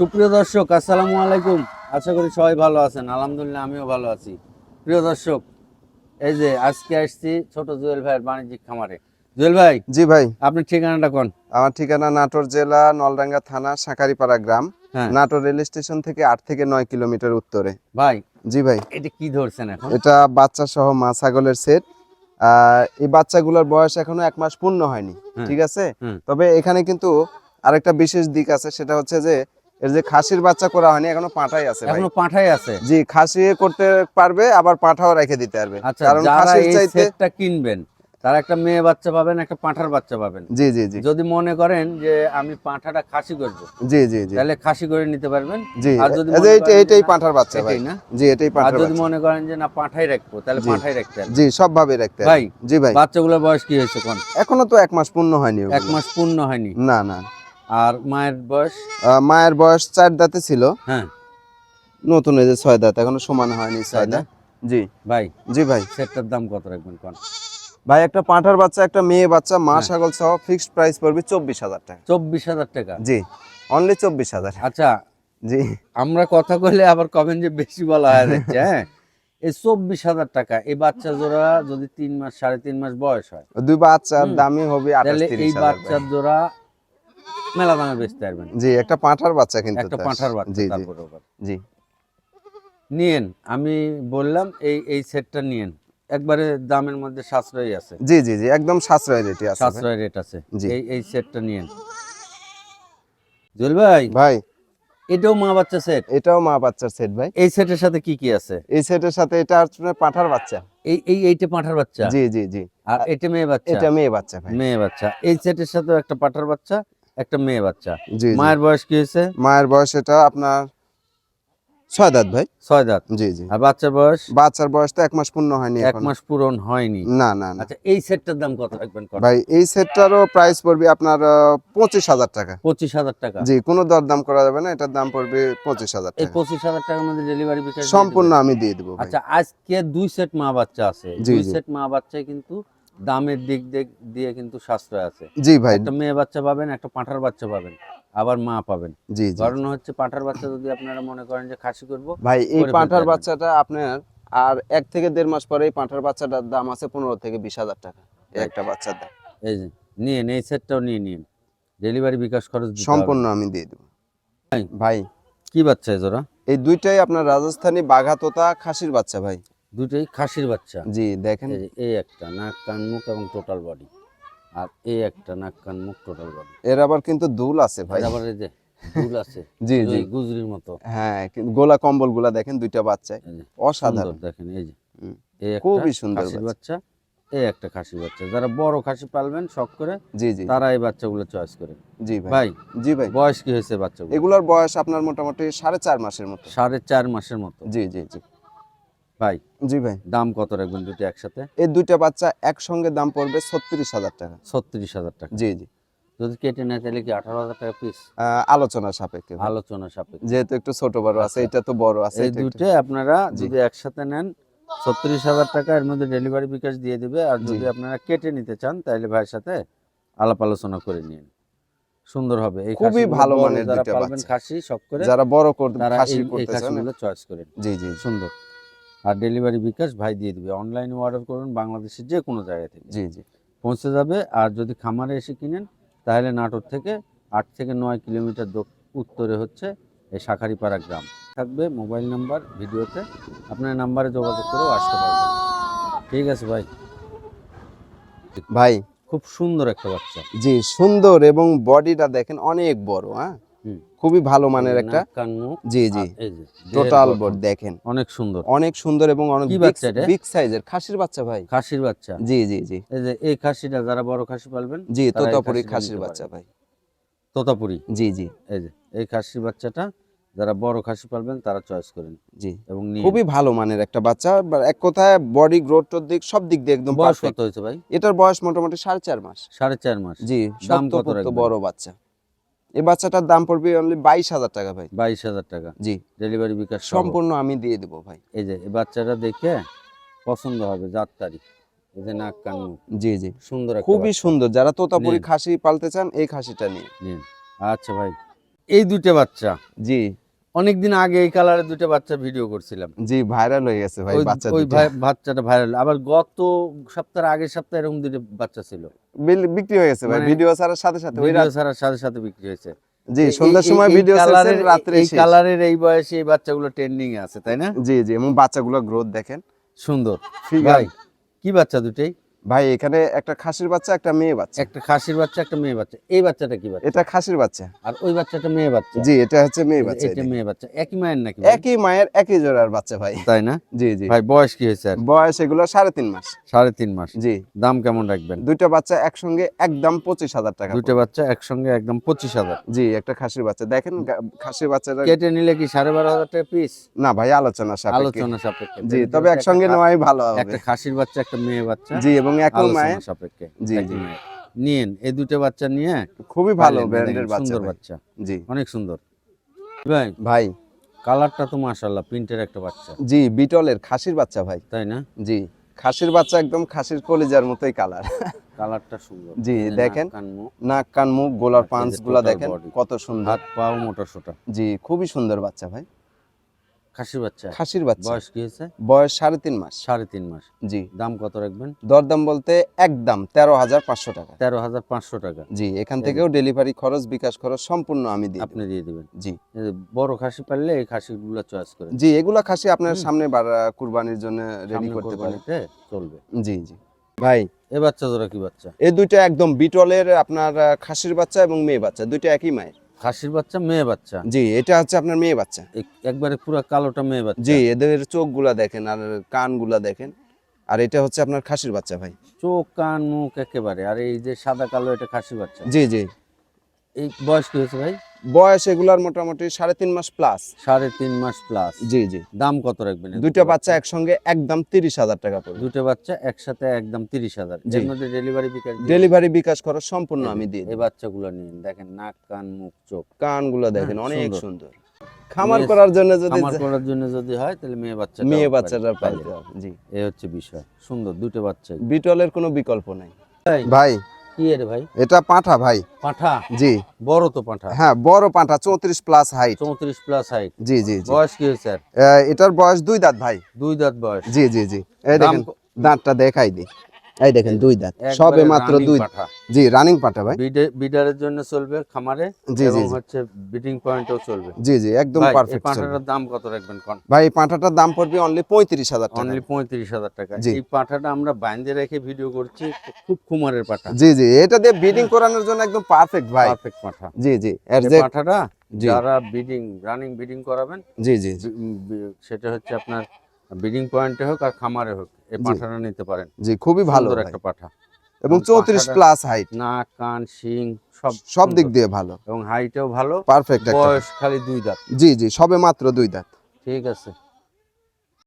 সুপ্রিয় দর্শক আসসালামু আলাইকুম। আশা করি সবাই ভালো আছেন। আলহামদুলিল্লাহ আমিও ভালো আছি। প্রিয় দর্শক এই যে আজকে আসছি ছোট জুয়েল ভাইয়ের বাণিজ্যিক খামারে। জুয়েল ভাই জি ভাই। আপনার ঠিকানাটা কোন? আমার ঠিকানা নাটোর জেলা নলডাঙ্গা থানা সাকারিপাড়া গ্রাম। হ্যাঁ। নাটোর রেল স্টেশন থেকে আট থেকে নয় কিলোমিটার উত্তরে। ভাই জি ভাই। এটা কি ধরছেন এখন? এটা বাচ্চা সহ মা ছাগলের সেট। এই বাচ্চাগুলোর বয়স এখনও এক মাস পূর্ণ হয়নি ঠিক আছে? তবে এখানে কিন্তু আরেকটা বিশেষ দিক আছে সেটা হচ্ছে যে এর যে খাসির বাচ্চা করা হয়নি এখনও পাঁঠাই আছে এখনও পাঠাই আছে? জি খাসি করতে পারবে আবার পাঁঠাও রেখে দিতে পারবে। আচ্ছা কারণ খাসির চাইতে সেটটা কিনবেন তারা একটা মেয়ে বাচ্চা পাবেন একটা পাঁঠার বাচ্চা পাবেন। জি জি জি। যদি মনে করেন যে আমি পাঁঠাটা খাসি করব জি জি জি। তাহলে খাসি করে নিতে পারবেন। জি আর যদি এই এইটা- এইটাই পাঁঠার বাচ্চা ভাই। এটাই না? জি এটাই আর যদি মনে করেন যে না পাঁঠাই রাখব তাহলে। পাঁঠাই রাখতে জি সব ভাবে রাখতে ভাই জি ভাই। বাচ্চাগুলোর বয়স কি হয়েছে কোন? এখনও তো এক মাস পূর্ণ হয়নি এক মাস পূর্ণ হয়নি। না না। আর মায়ের বয়স? মায়ের বয়স চার দাঁতে ছিল। হ্যাঁ। নতুন এই যে ছয় দাঁত এখনও সমান হয়নি ছয়? দাঁত। জি। ভাই জি ভাই। সেটটার দাম কত রাখবেন কোন? ভাই একটা পাঁঠার বাচ্চা একটা মেয়ে বাচ্চা মা হ্যাঁ। ছাগল সহ ফিক্সড প্রাইস পড়বে চব্বিশ হাজার টাকা। চব্বিশ হাজার টাকা? জি। অনলি চব্বিশ হাজার। আচ্ছা জি। আমরা কথা কইলে আবার কবেন যে বেশি বলা হয়ে যাচ্ছে হ্যাঁ? এই চব্বিশ হাজার টাকা এই বাচ্চা জোড়া যদি তিন মাস সাড়ে তিন মাস বয়স হয় দুই বাচ্চার। দামই হবে তাহলে এই বাচ্চার জোড়া মেলা দামে বেচতে পারবেন। জি একটা পাঁঠার বাচ্চা কিন্তু একটা পাঁঠার বাচ্চা জি জি। তারপরে জি। নিয়েন আমি বললাম এই এই সেটটা নিয়েন। একবারে দামের মধ্যে সাশ্রয়ী আছে। জি জি জি একদম সাশ্রয় রেটে আছে। সাশ্রয় রেট আছে। এই এই সেটটা নিয়েন। জুয়েল ভাই। ভাই। এটাও মা বাচ্চা সেট? এটাও মা বাচ্চার সেট ভাই। এই সেটের সাথে কি কি আছে? এই সেটের সাথে এটা আপনার পাঁঠার বাচ্চা। এই এই এইটা পাঁঠার বাচ্চা? জি জি জি। আর এটা মেয়ে বাচ্চা? এটা মেয়ে বাচ্চা ভাই। মেয়ে বাচ্চা। এই সেটের সাথে একটা পাঁঠার বাচ্চা। একটা মেয়ে বাচ্চা। জি। মায়ের বয়স কি হয়েছে? মায়ের বয়স এটা আপনার ছয় দাঁত ভাই। ছয় দাঁত। জি জি। আর বাচ্চার বয়স? বাচ্চার বয়স তো এক মাস পূর্ণ হয়নি এক মাস পূরণ হয়নি। না না আচ্ছা এই সেটটার দাম কত রাখবেন ভাই এই সেটটারও প্রাইস পড়বে আপনার পঁচিশ হাজার টাকা। পঁচিশ হাজার টাকা। জি কোনো দরদাম করা যাবে না এটার দাম পড়বে পঁচিশ হাজার এই পঁচিশ হাজার টাকার মধ্যে ডেলিভারি সম্পূর্ণ আমি দিয়ে দেবো আচ্ছা আজকে দুই সেট মা বাচ্চা আছে। দুই সেট মা বাচ্চায় কিন্তু দামের দিক দিক দিয়ে কিন্তু সাশ্রয় আছে। জি ভাই। একটা মেয়ে বাচ্চা পাবেন একটা পাঁঠার বাচ্চা পাবেন আবার মা পাবেন। জি জি কারণ হচ্ছে পাঁঠার বাচ্চা যদি আপনারা মনে করেন যে খাসি করব ভাই এই পাঁঠার বাচ্চাটা আপনার আর এক থেকে দেড় মাস পরে এই পাঁঠার বাচ্চাটার দাম আছে পনেরো থেকে বিশ হাজার টাকা একটা বাচ্চার দাম। এই যে নিয়ে এই সেটটাও নিয়ে নিন ডেলিভারি বিকাশ খরচ সম্পূর্ণ আমি দিয়ে দেবো। ভাই। ভাই। কি বাচ্চা এজোরা এই দুইটাই আপনার রাজস্থানী বাঘা তোতা খাসির বাচ্চা ভাই। দুটোই খাসির বাচ্চা। জি দেখেন। এই একটা নাক কান মুখ এবং টোটাল বডি আর এই একটা নাক কান মুখ টোটাল বডি এর আবার কিন্তু দুল আছে ভাই। আবার এই যে দুল আছে জি জি। গুজরির মতো। হ্যাঁ কিন্তু গোলা কম্বলগুলা দেখেন দুইটা বাচ্চায় অসাধারণ। দেখেন এই যে। এই একটা খুবই সুন্দর বাচ্চা। বাচ্চা এই একটা খাসির বাচ্চা। যারা বড় খাসি পালবেন শখ করে জি জি। তারা এই বাচ্চাগুলো চয়েস করে। জি ভাই। ভাই জি ভাই। বয়স কি হয়েছে বাচ্চাগুলো এগুলোর বয়স আপনার মোটামুটি সাড়ে চার মাসের মতো। সাড়ে চার মাসের মতো। জি জি জি। ভাই জি ভাই। দাম কত রাখবেন দুটো একসাথে? এই দুইটা বাচ্চা একসঙ্গে দাম পড়বে ছত্রিশ হাজার টাকা। ছত্রিশ হাজার টাকা। জি জি। যদি কেটে নেয় তাহলে কি আঠারো হাজার টাকা পিস আলোচনা সাপেক্ষে আলোচনা সাপেক্ষে। যেহেতু একটু ছোট বড় আছে আচ্ছা। এটা তো বড় আছে এই দুটো আপনারা যদি একসাথে নেন ছত্রিশ হাজার টাকা এর মধ্যে ডেলিভারি বিকাশ দিয়ে দিবে। আর যদি আপনারা কেটে নিতে চান তাহলে ভাইয়ের সাথে আলাপ আলোচনা করে নিন। সুন্দর হবে। এই খুবই ভালো মানের যারা পালবেন। খাসি সব করে যারা বড় করতে খাসি করতে চান চয়েস করেন জি জি। সুন্দর। আর ডেলিভারি বিকাশ ভাই দিয়ে দিবে। অনলাইনে অর্ডার করুন বাংলাদেশের যে কোনো জায়গা থেকে। জি জি। পৌঁছে যাবে আর যদি খামারে এসে কিনেন তাহলে নাটোর থেকে আট থেকে নয় কিলোমিটার উত্তরে হচ্ছে এই শাখারিপাড়া গ্রাম। থাকবে মোবাইল নাম্বার ভিডিওতে। আপনার নাম্বারে যোগাযোগ করেও আসতে পারবেন। ঠিক আছে ভাই। ভাই। খুব সুন্দর একটা বাচ্চা। জি সুন্দর এবং বডিটা দেখেন অনেক বড় হ্যাঁ। খুবই ভালো মানের একটা জি জি। টোটাল বড দেখেন। অনেক সুন্দর। অনেক সুন্দর এবং অনেক? বিগ সাইজের খাসির বাচ্চা ভাই। খাসির বাচ্চা। জি জি জি। এই যে এই খাসিটা যারা বড় খাসি পালবেন জি তোতাপুরি খাসির বাচ্চা ভাই। তোতাপুরি? জি জি। এই যে এই খাসির বাচ্চাটা যারা বড় খাসি পালবেন তারা চয়েস করেন জি। এবং খুবই ভালো মানের একটা বাচ্চা। এক কথায় বডি গ্রোথ দিক সব দিক দিয়ে একদম বয়স কত হয়েছে ভাই? এটার বয়স মোটামুটি সাড়ে চার মাস। সাড়ে চার মাস। জি দাম কত বড় বাচ্চা। এই বাচ্চাটার দাম পড়বে অনলি বাইশ হাজার টাকা ভাই। বাইশ হাজার টাকা। জি। ডেলিভারি বিকাশ সম্পূর্ণ আমি দিয়ে দেবো ভাই। এই যে এই বাচ্চাটা দেখে পছন্দ হবে জাত তারিখ এই যে নাক কান জি জি। সুন্দর খুবই সুন্দর। যারা তোতাপুরি খাসি পালতে চান এই খাসিটা নিয়ে। আচ্ছা ভাই। এই দুইটা বাচ্চা। জি। অনেকদিন আগে এই কালারের দুইটা বাচ্চা ভিডিও করছিলাম। জি ভাইরাল হয়ে গেছে ভাই বাচ্চা ওই ভাই- বাচ্চাটা ভাইরাল আবার গত সপ্তাহের আগের সপ্তাহে এরকম দুটো বাচ্চা ছিল। বিক্রি হয়ে গেছে ভাই মানে ভিডিও ছাড়ার সাথে সাথে ভিডিও রাত- ছাড়ার সাথে সাথে বিক্রি হয়েছে। জি সন্ধ্যার সময় ভিডিও কালারের রাত্রে এই। কালারের এই বয়সে এই বাচ্চাগুলো ট্রেন্ডিং এ আছে তাই না? জি জি এবং বাচ্চাগুলো গ্রোথ দেখেন। সুন্দর। ভাই কি বাচ্চা দুটেই? ভাই এখানে একটা খাসির বাচ্চা একটা মেয়ে বাচ্চা। একটা খাসির বাচ্চা একটা মেয়ে বাচ্চা। এই বাচ্চাটা কি বাচ্চা? এটা খাসির বাচ্চা। আর ওই বাচ্চাটা মেয়ে বাচ্চা? জি এটা হচ্ছে মেয়ে বাচ্চা এটা মেয়ে বাচ্চা। একই মায়ের নাকি একই মায়ের একই জোড়ার বাচ্চা ভাই। তাই না? জি জি। ভাই বয়স কি হয়েছে বয়স এগুলো সাড়ে তিন মাস। সাড়ে তিন মাস। জি। দাম কেমন রাখবেন? দুইটা বাচ্চা একসঙ্গে একদম পঁচিশ হাজার টাকা দুটো বাচ্চা একসঙ্গে একদম পঁচিশ হাজার। জি একটা খাসির বাচ্চা। দেখেন খাসির বাচ্চাটা কেটে নিলে কি সাড়ে বারো হাজার টাকা পিস না ভাই আলোচনা সাপেক্ষে। আলোচনা সাপেক্ষে। জি তবে একসঙ্গে নেওয়াই ভালো হবে। একটা খাসির বাচ্চা একটা মেয়ে বাচ্চা। জি এবং একই আলোচনা মায়ের সাপেক্ষে। জি, জি। নিয়েন এই দুটো বাচ্চা নিয়ে খুবই ভালো ব্র্যান্ডের বাচ্চা সুন্দর বাচ্চা। জি। অনেক সুন্দর। ভাই ভাই। কালারটা তো মাশাল্লাহ প্রিন্টের একটা বাচ্চা। জি বিটলের খাসির বাচ্চা ভাই। তাই না? জি খাসির বাচ্চা একদম খাসির কলিজার মতোই কালার। কালারটা সুন্দর। জি, দেখেন। কান, মুখ, নাক কান মুখ গোলার আর এই পাঁচগুলা দেখেন কত সুন্দর। হাত পাও মোটা সোটা। জি খুবই সুন্দর বাচ্চা ভাই। খাসির বাচ্চা। খাসির বাচ্চা। বয়স কি হয়েছে? বয়স সাড়ে তিন মাস। সাড়ে তিন মাস। জি। দাম কত রাখবেন? দরদাম বলতে একদম তেরো হাজার পাঁচশো টাকা। তেরো হাজার পাঁচশো টাকা। জি এখান থেকেও ডেলিভারি খরচ বিকাশ খরচ সম্পূর্ণ আমি দিই আপনি দিয়ে দিবেন। জি। বড় খাসি পারলে এই খাসিগুলো চয়েস করে জি এগুলা খাসি আপনার সামনে কুরবানির জন্য রেডি করতে পারেন। চলবে। জি জি। ভাই। এ বাচ্চা জোড়া কি বাচ্চা? এই দুইটা একদম বিটলের আপনার খাসির বাচ্চা এবং মেয়ে বাচ্চা দুইটা একই মায়ের। খাসির বাচ্চা মেয়ে বাচ্চা। জি এটা হচ্ছে আপনার মেয়ে বাচ্চা। এক- একবারে পুরো কালোটা মেয়ে বাচ্চা। জি এদের চোখগুলা দেখেন আর কানগুলা দেখেন। আর এটা হচ্ছে আপনার খাসির বাচ্চা ভাই। চোখ কান মুখ একেবারে। আর এই যে সাদা কালো এটা খাসির বাচ্চা। জি জি। এই বয়স কি হয়েছে ভাই? বয়স এগুলার মোটামুটি সাড়ে তিন মাস প্লাস সাড়ে তিন মাস প্লাস জি জি। দাম কত রাখবেন দুইটা বাচ্চা একসঙ্গে একদম তিরিশ হাজার টাকা পড়বে দুটো বাচ্চা একসাথে একদম তিরিশ হাজার। এর মধ্যে ডেলিভারি বিকাশ ডেলিভারি বিকাশ খরচ সম্পূর্ণ আমি দিই এই বাচ্চাগুলো নিন। দেখেন নাক কান মুখ চোখ। কানগুলো দেখেন হ্যাঁ, অনেক সুন্দর। খামার করার জন্য যদি আমার করার জন্য যদি হয় তাহলে মেয়ে বাচ্চা মেয়ে বাচ্চাটা পাইতে হবে জি। এই হচ্ছে বিষয়। সুন্দর দুটো বাচ্চাই বিটলের কোনো বিকল্প নাই। ভাই ভাই কি এর ভাই? এটা পাঁঠা ভাই। পাঁঠা? জি। বড় তো পাঁঠা? হ্যাঁ বড় পাঁঠা চৌত্রিশ প্লাস হাইট চৌত্রিশ প্লাস হাইট জি জি জি। বয়স কি এটার বয়স দুই দাঁত ভাই। দুই দাঁত বয়স। জি জি জি। এই দেখেন দাঁতটা দেখাই দি এই দেখেন দুই দাঁত। সবে মাত্র দুই জি রানিং পাঠা ভাই। বিডারের জন্য চলবে খামারে জি, জি। হচ্ছে বিডিং পয়েন্টও চলবে। জি জি একদম পারফেক্ট পাঁঠাটার দাম কত রাখবেন কোন? ভাই এই পাঁঠাটার দাম পড়বে অনলি পঁয়ত্রিশ হাজার টাকা। অনলি পঁয়ত্রিশ হাজার টাকা। এই পাঁঠাটা আমরা বাইন্দে রেখে ভিডিও করছি খুব কুমারের পাঠা। জি জি এটা দিয়ে বিডিং করানোর জন্য একদম পারফেক্ট ভাই। পারফেক্ট পাঠা। জি জি এর যে পাঠাটা জি। যারা বিডিং রানিং বিডিং করাবেন জি জি সেটা হচ্ছে আপনার বিডিং পয়েন্টে হোক আর খামারে হোক। এই পাঠাটা নিতে পারেন। জি খুবই ভালো একটা পাঠা। এবং এবং চৌত্রিশ প্লাস হাইট নাক কান শিং সব সব দিক দিয়ে ভালো। এবং হাইটেও ভালো। পারফেক্ট বয়স খালি দুই দাঁত। জি জি সবে মাত্র দুই দাঁত। ঠিক আছে।